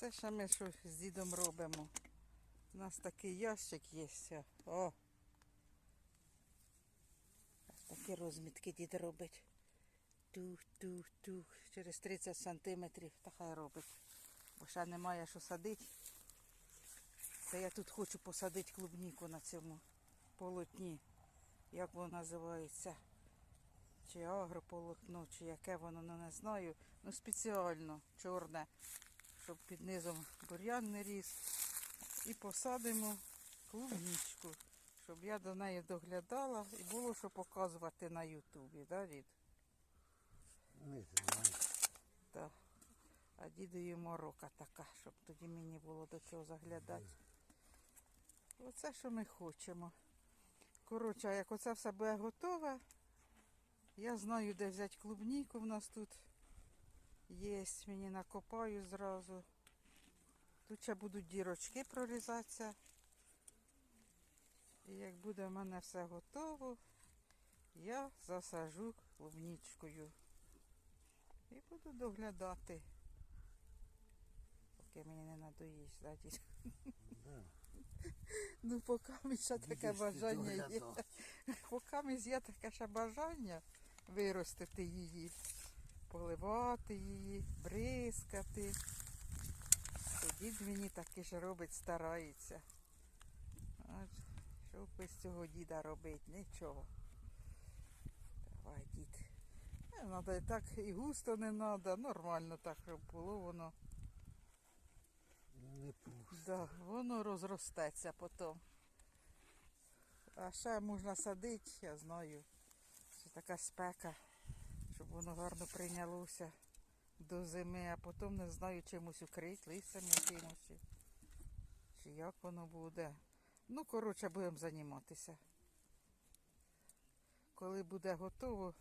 Це ще ми що з дідом робимо. У нас такий ящик є. О. Такі розмітки дід робить. Тух-тух-тух. Через 30 сантиметрів. Та хай робить. Бо ще немає що садити. Це я тут хочу посадити клубніку на цьому полотні. Як воно називається? Чи агрополотно, чи яке воно, ну не знаю. Ну спеціально чорне, щоб під низом бур'ян не ріс. І посадимо клубничку, щоб я до неї доглядала і було що показувати на Ютубі, да, знаю. Так. А дідові морока така, щоб тоді мені було до чого заглядати. Оце, що ми хочемо. Коротше, а як оце все буде готове, я знаю, де взяти клубніку в нас тут є. Мені накопаю зразу. Тут ще будуть дірочки прорізатися. І як буде в мене все готово, я засажу клубничкою. І буду доглядати. Поки мені не надоїсть, да, дід? Да. Ну, поки мені ще таке бажання є. Поки мені є таке ще бажання виростити її, поливати її, бризкати. Дід мені таки ж робить, старається. От, що без цього діда робить? Нічого. Давай, дід. Не треба і так і густо не треба, нормально так, щоб було воно. Не пусто. Да, воно розростеться потім. А ще можна садити, я знаю. Це така спека, щоб воно гарно прийнялося до зими, а потім не знаю чимось укрити, листям якимось. Чи як воно буде. Ну, коротше, будемо займатися. Коли буде готово,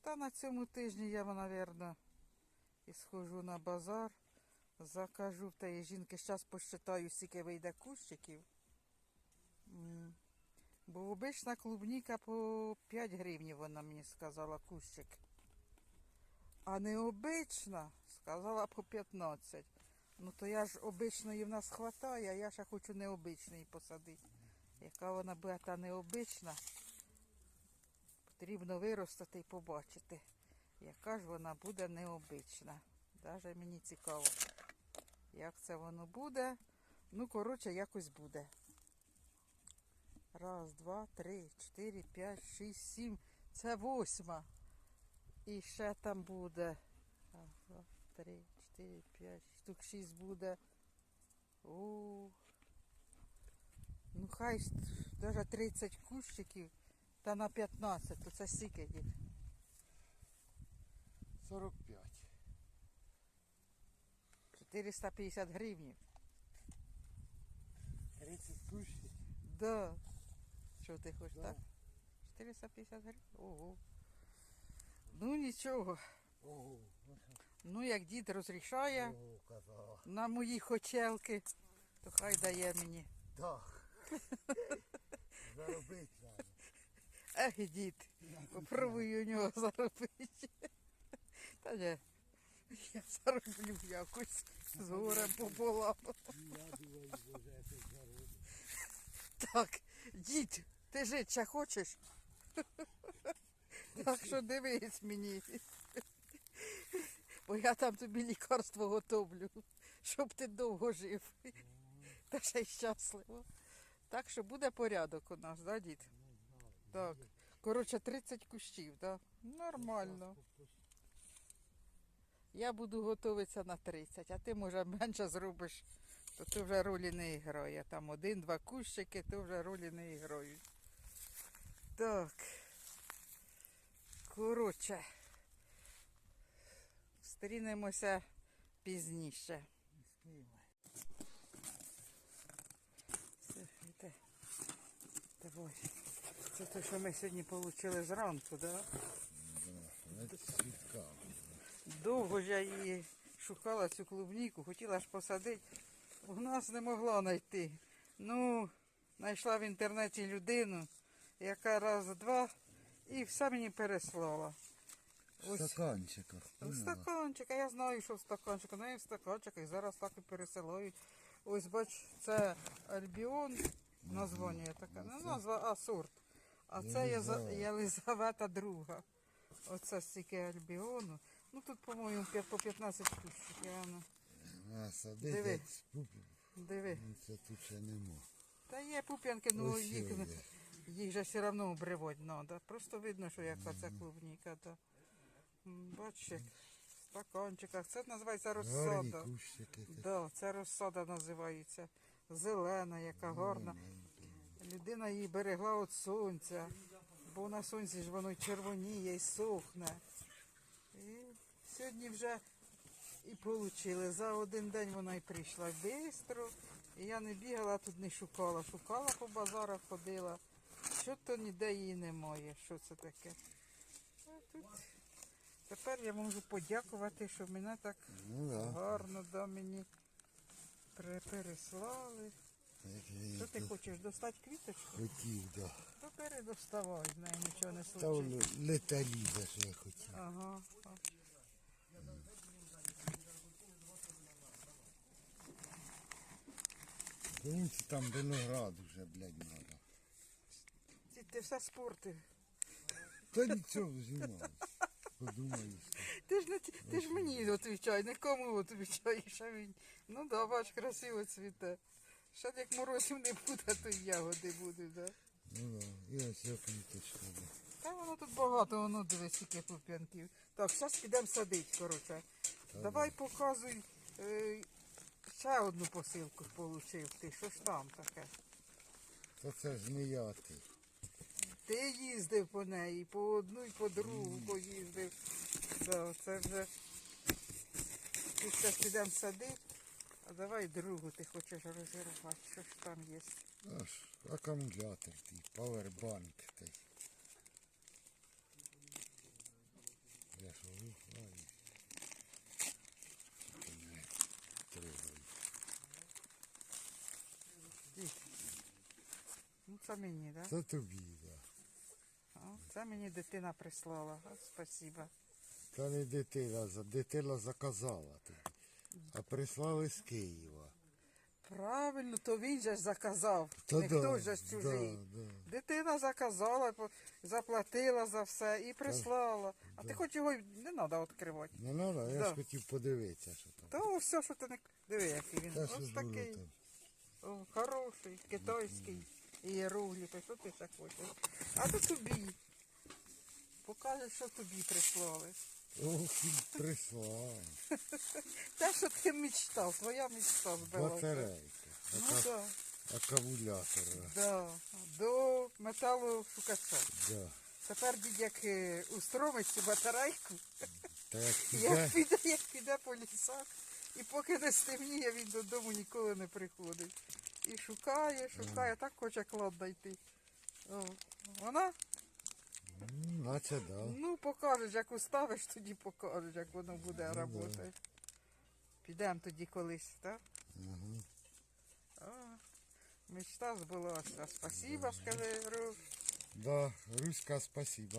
та на цьому тижні я, мабуть, і схожу на базар. Закажу в тієї жінки, зараз посчитаю, скільки вийде кущиків. Бо обична клубніка по 5 гривень, вона мені сказала кущик. А необична, сказала по 15. Ну то я ж обичної в нас хватає, а я ще хочу необичної посадити. Яка вона буде та необична, потрібно виростити і побачити, яка ж вона буде необична. Даже мені цікаво, як це воно буде. Ну, коротше, якось буде. Раз, два, три, чотири, п'ять, шість, сім. Це восьма. І ще там буде. Раз, два, три, чотири, п'ять, штук шість буде. О. Ну хай навіть 30 кущиків та на 15, то це стільки дід. 45. 450 гривень. 30 кущів. Да. Що ти хочеш, Да. так? 450 гривень? Ого. Ну нічого. Ого, Ну, як дід розрішає казала. на мої хочелки, то хай дає мені. Так. Заробити треба. Ех, дід, попробуй у нього заробити. Та ні, я зароблю якось з горем пополам. Я думаю, боже, я тут зароблю. Так, дід, ти жити ще хочеш? Так що дивись мені. Бо я там тобі лікарство готовлю, щоб ти довго жив. Та ще й щасливо. Так що буде порядок у нас, да, дід? Так. Коротше, 30 кущів, так? Нормально. Я буду готуватися на 30, а ти, може, менше зробиш, то ти вже ролі не грає. Там один-два кущики, то вже ролі не грають. Так. Коротше. Стрінемося пізніше. Все, йде. Давай. Це те, що ми сьогодні отримали зранку, так? Да? Довго я її шукала цю клубніку, хотіла ж посадити. У нас не могла знайти. Ну, знайшла в інтернеті людину, яка раз-два і все мені переслала. В Ось. стаканчиках. В поняла? стаканчик, а я знаю, що в стаканчик, ну і в стаканчиках зараз так і пересилають. Ось бач, це Альбіон, названня таке, не назва, а сорт. А це Єлизавета. Єлизавета друга. Оце стільки Альбіону. Ну тут, по-моєму, по 15 кущів. Я не... А садить, Диви. Диви. Ну, Це тут ще нема. Та є пуп'янки, ну їх. Їх же все одно обривати треба. Просто видно, що яка ця клубніка. Да. Бачиш, як в стаканчиках. Це називається розсада. Да, це розсада називається. Зелена, яка гарна. Людина її берегла від сонця, бо на сонці ж воно червоніє і сохне. І сьогодні вже і отримали. За один день вона і прийшла швидко. І я не бігала тут, не шукала. Шукала по базарах, ходила. Що то ніде її немає. Що це таке? А тут тепер я можу подякувати, що мене так Ну да. гарно да, мені переслали. Що ти хочеш достати квіточку? хотів, да. То передоставай, з нею нічого не Та воно леталі, за що я хотів. Ага. Комусь там виноград уже, блядь, надо. Ти, все спортив. Та нічого знімаю. Подумаю, що. Ти ж не ті- ти ж мені відповідай, нікому відповідаєш, а він. Ну да, бач, красиво цвіте. Ще як морозів не буде, то й ягоди будуть, да. Ну да, і ось я квіточка. Да. Та воно тут багато, воно дивись, скільки пуп'янків. Так, зараз підемо садити, коротше. Давай показуй. Е, ще одну посилку получив ти. Що ж там таке? Та це ж не я ти. Ти їздив по неї, по одну і по другу поїздив. Да, це вже. Зараз підемо садити. А давай другу ти хочеш розірвати. Що ж там є? Аж акумулятор ти, павербанк ти. Я. Не трогаю. Ті. Ну це мені, так? Да? Це тобі, Це мені дитина прислала. Спасибо. Та не дитина, за- дитина заказала тобі. А прислали з Києва. Правильно, то він же ж заказав. Та не да, же ж чужий. Да, да. Дитина заказала, по- заплатила за все і прислала. А ти хоч його й не треба відкривати. Не треба, я Да. ж хотів подивитися, що там. Та все, що ти не. Диви, який він. Та що Ось ж такий. там. О, хороший, китайський. Іерогліфи, що ти ще хочеш? А то тобі. Покажеш, що тобі прислали. Ох, і прислав. Те, що ти мечтав, твоя мечта збилася. Батарейка. Ну Ака- так, Акумулятор. да, до металошукача. Да. Тепер дід як е, устромить цю батарейку, Та як піде, як піде по лісах, і поки не стемніє, він додому ніколи не приходить. І шукає, шукає, так хоче клад знайти. О, Вона, м, наче да. ну покажеш, як уставиш, тоді покажеш, як воно буде Ну, працювати. Підемо тоді колись, так? Ага. Мечта збулася. Спасибо, скажи, Ру. Да, Руська, спасибо.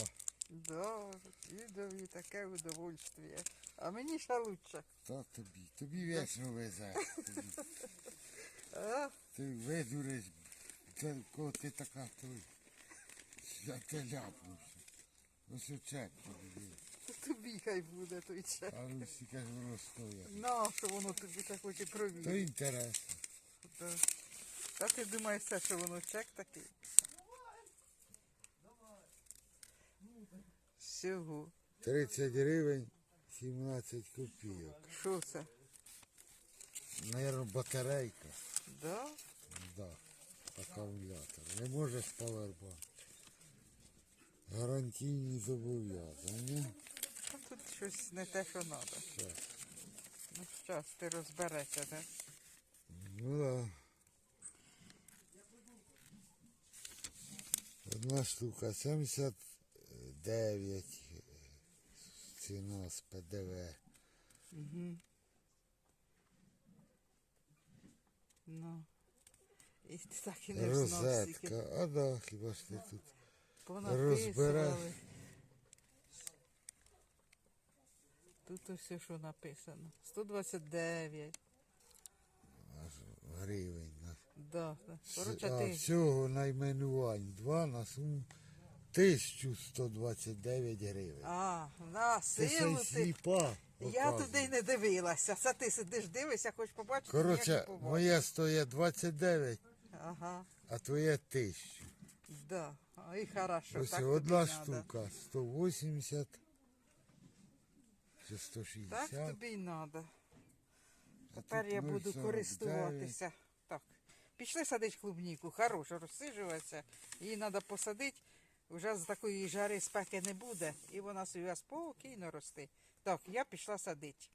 Да, дідові таке удовольствие. А мені ще лучше. Та тобі. Тобі вечно везе. Тобі. А? Ти видуриш. Це ти така той. Я те ляпнувся. Ось чек тобі. Тобі хай буде той чек. А Русі каже, воно стоїть. На, що воно тобі так хоче То провірити. інтересно. Да. Та ти думаєш, це, що воно чек такий? Всього. 30 гривень, 17 копійок. Що це? Наверно, батарейка. Да? Да, акумулятор. Не може з павербанк. Гарантійні зобов'язання. Тут щось не те, що треба. Щас. Ну, зараз ти розберешся, да? Ну да. Одна штука 79 е, ціна з ПДВ. Угу. Ну. І ти так і не Розетка. А да, хіба ж ти тут. розбереш. Тут ось що написано. 129. Аж гривень. на- Да. да. Коротше, а ти. всього найменувань два на суму 1129 гривень. А, на Це силу ти. сліпа. Я показує. туди й не дивилася. Це ти сидиш, дивишся, хочеш побачити, Коротше, ніяк не побачиш. моє стоїть 29, Ага, а твоє 1000. да. Ой, хорошо. Ось так одна тобі надо. штука 180 чи 160. Так тобі й треба. Тепер я буду 0,49. користуватися. Так. Пішли садити клубніку, хорошо розсиджуватися. Її треба посадити. Вже з такої жари спеки не буде. І вона собі спокійно росте. Так, я пішла садити.